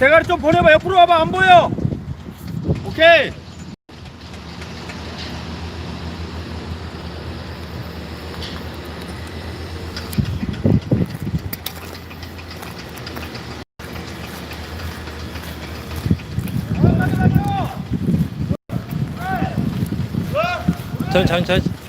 대가리 좀 보내봐. 옆으로 와봐. 안 보여. 오케이. 천천히 천천히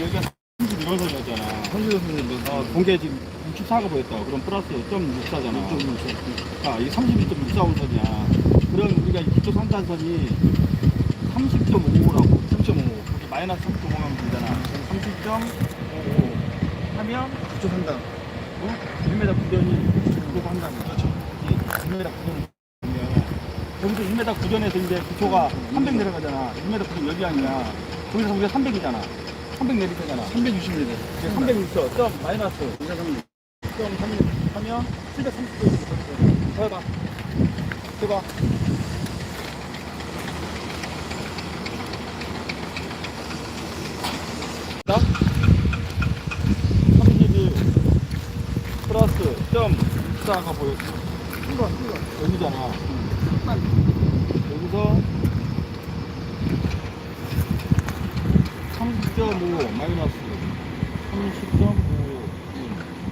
여기가 31선이었잖아. 선수선수 어, 공개 지금 64가 보였다. 그럼 플러스 0.64잖아. 0.64. 자, 이게 32.64원선이야. 그럼 우리가 이 기초 상단선이 30.55라고. 30.55. 마이너스 30.5하면 되잖아. 그럼 30.55 하면 기초 상당. 어? 1m 구전이 기초 상단이야. 그렇죠. 1m 구전 여기서 1m 구전에서 이제 기초가 300 내려가잖아. 1m 구전 여기 아니야. 거기서 우리가 300이잖아. 300 내리잖아. 360m. 300 있어. 점 마이너스. 230. 점3 하면 730. 더 해봐. 해봐. 나? 31 플러스 점 64가 보였어. 이거, 이거. 여기잖아. 여기서 30.5 마이너스. 30.5